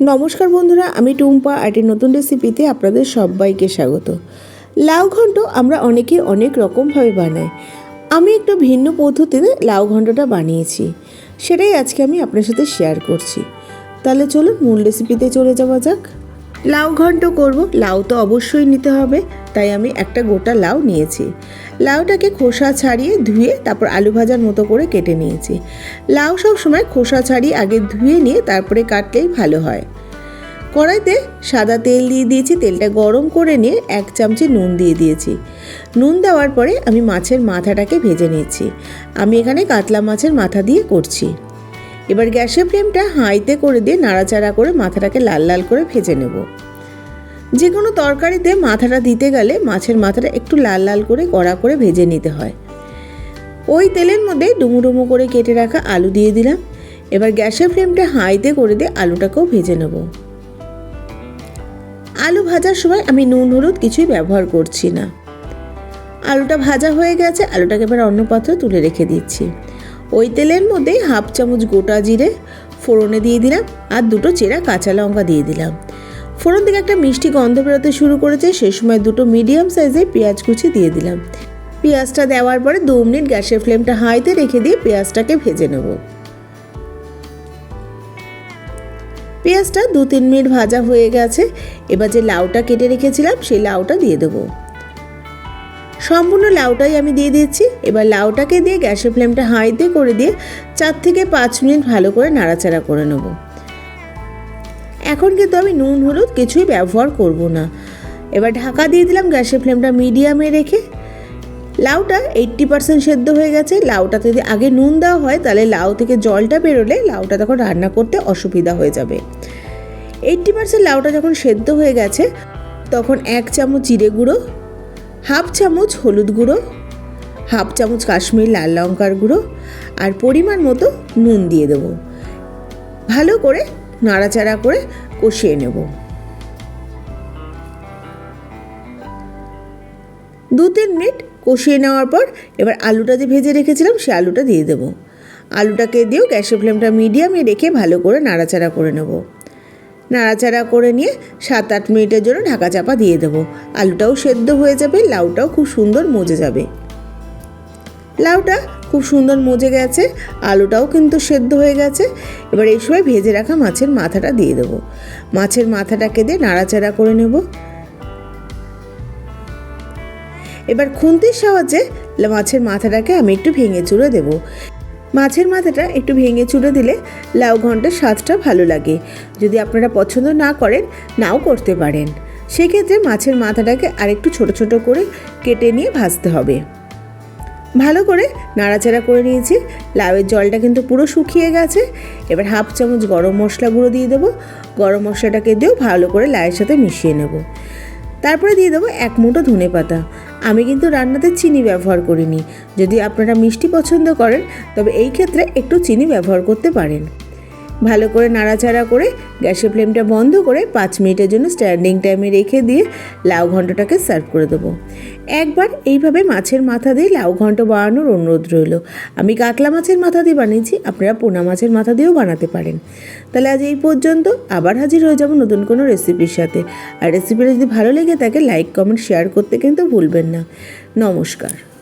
নমস্কার বন্ধুরা, আমি টুম্পা একটি নতুন রেসিপিতে আপনাদের সবাইকে স্বাগত। লাউ ঘণ্ট আমরা অনেকে অনেক রকমভাবে বানাই। আমি একটু ভিন্ন পদ্ধতিতে লাউ ঘণ্টটা বানিয়েছি। সেটাই আজকে আমি আপনার সাথে শেয়ার করছি। তাহলে চলুন মূল রেসিপিতে চলে যাওয়া যাক। লাউ ঘন্ট করব। লাউ তো অবশ্যই নিতে হবে, তাই আমি একটা গোটা লাউ নিয়েছি। লাউটাকে খোসা ছাড়িয়ে ধুয়ে তারপর আলু ভাজার মতো করে কেটে নিয়েছি। লাউ সব সময় খোসা ছাড়িয়ে আগে ধুয়ে নিয়ে তারপরে কাটলেই ভালো হয়। কড়াইতে সাদা তেল দিয়ে দিয়েছি, তেলটা গরম করে নিয়ে এক চামচে নুন দিয়ে দিয়েছি। নুন দেওয়ার পরে আমি মাছের মাথাটাকে ভেজে নিয়েছি। আমি এখানে কাতলা মাছের মাথা দিয়ে করছি। এবার গ্যাসের ফ্লেমটা হাইতে করে দিয়ে নাড়াচাড়া করে মাথাটাকে লাল লাল করে ভেজে নেব। যে কোনো তরকারিতে মাথাটা দিতে গেলে মাছের মাথাটা একটু লাল লাল করে কড়া করে ভেজে নিতে হয়। ওই তেলের মধ্যে ডুমো ডুমো করে কেটে রাখা আলু দিয়ে দিলাম। এবার গ্যাসের ফ্লেমটা হাইতে করে দিয়ে আলুটাকেও ভেজে নেব। আলু ভাজার সময় আমি নুন, হলুদ কিছুই ব্যবহার করছি না। আলুটা ভাজা হয়ে গেছে, আলুটাকে এবার অন্য পাত্রে তুলে রেখে দিচ্ছি। ওই তেলের মধ্যে হাফ চামচ গোটা জিরে ফোড়নে দিয়ে দিলাম আর দুটো চেরা কাঁচা লঙ্কা দিয়ে দিলাম। ফোড়ন থেকে একটা মিষ্টি গন্ধ বেরোতে শুরু করেছে, সে সময় দুটো মিডিয়াম সাইজের পেঁয়াজ কুচি দিয়ে দিলাম। পেঁয়াজটা দেওয়ার পরে দু মিনিট গ্যাসের ফ্লেমটা হাইতে রেখে দিয়ে পেঁয়াজটাকে ভেজে নেব। পেঁয়াজটা দু তিন মিনিট ভাজা হয়ে গেছে, এবার যে লাউটা কেটে রেখেছিলাম, সেই লাউটা দিয়ে দেবো। সম্পূর্ণ লাউটাই আমি দিয়ে দিচ্ছি এবার লাউটাকে দিয়ে গ্যাসের ফ্লেমটা হাইতে করে দিয়ে চার থেকে পাঁচ মিনিট ভালো করে নাড়াচাড়া করে নেব। এখন কিন্তু আমি নুন, হলুদ কিছুই ব্যবহার করব না। এবার ঢাকা দিয়ে দিলাম গ্যাসের ফ্লেমটা মিডিয়ামে রেখে। লাউটা এইট্টি পার্সেন্ট সেদ্ধ হয়ে গেছে। লাউটাতে যদি আগে নুন দেওয়া হয়, তাহলে লাউ থেকে জলটা বেরোলে লাউটা তখন রান্না করতে অসুবিধা হয়ে যাবে। এইট্টি পার্সেন্ট লাউটা যখন সেদ্ধ হয়ে গেছে, তখন এক চামচ জিরে গুঁড়ো হাফ চামচ হলুদ গুঁড়ো, হাফ চামচ কাশ্মীর লাল লঙ্কার গুঁড়ো আর পরিমাণ মতো নুন দিয়ে দেবো। ভালো করে নাড়াচাড়া করে কষিয়ে নেব। দু তিন মিনিট কষিয়ে নেওয়ার পর এবার আলুটা যে ভেজে রেখেছিলাম, সে আলুটা দিয়ে দেবো। আলুটাকে দিয়েও গ্যাসের ফ্লেমটা মিডিয়ামে রেখে ভালো করে নাড়াচাড়া করে নেব। নাড়াচাড়া করে নিয়ে সাত আট মিনিটের জন্য ঢাকা চাপা দিয়ে দেবো। আলুটাও সেদ্ধ হয়ে যাবে, লাউটাও খুব সুন্দর মজে যাবে। লাউটা খুব সুন্দর মজে গেছে, আলুটাও কিন্তু সেদ্ধ হয়ে গেছে। এবার এই সময় ভেজে রাখা মাছের মাথাটা দিয়ে দেবো। মাছের মাথাটাকে দিয়ে নাড়াচাড়া করে নেব। এবার খুন্তির সাহায্যে মাছের মাথাটাকে আমি একটু ভেঙে চুড়ে দেবো। মাছের মাথাটা একটু ভেঙে চুড়ে দিলে লাউ ঘণ্টার স্বাদটা ভালো লাগে। যদি আপনারা পছন্দ না করেন, নাও করতে পারেন। সেক্ষেত্রে মাছের মাথাটাকে আরেকটু ছোট ছোট করে কেটে নিয়ে ভাজতে হবে। ভালো করে নাড়াচাড়া করে নিয়েছি। লাউয়ের জলটা কিন্তু পুরো শুকিয়ে গেছে। এবার হাফ চামচ গরম মশলা গুঁড়ো দিয়ে দেবো। গরম মশলাটাকে দিয়েও ভালো করে লাউয়ের সাথে মিশিয়ে নেব। তারপরে দিয়ে দেবো এক মুঠো ধনে পাতা আমি কিন্তু রান্নাতে চিনি ব্যবহার করিনি। যদি আপনারা মিষ্টি পছন্দ করেন, তবে এই ক্ষেত্রে একটু চিনি ব্যবহার করতে পারেন। ভালো করে নাড়াচাড়া করে গ্যাসের ফ্লেমটা বন্ধ করে পাঁচ মিনিটের জন্য স্ট্যান্ডিং টাইমে রেখে দিয়ে লাউ ঘন্টটাকে সার্ভ করে দেবো। একবার এইভাবে মাছের মাথা দিয়ে লাউ ঘন্ট বানানোর অনুরোধ রইল। আমি কাতলা মাছের মাথা দিয়ে বানিয়েছি, আপনারা পোনা মাছের মাথা দিয়েও বানাতে পারেন। তাহলে আজ এই পর্যন্ত, আবার হাজির হয়ে যাব নতুন কোনো রেসিপির সাথে। আর রেসিপিটা যদি ভালো লেগে থাকে, লাইক, কমেন্ট, শেয়ার করতে কিন্তু ভুলবেন না। নমস্কার।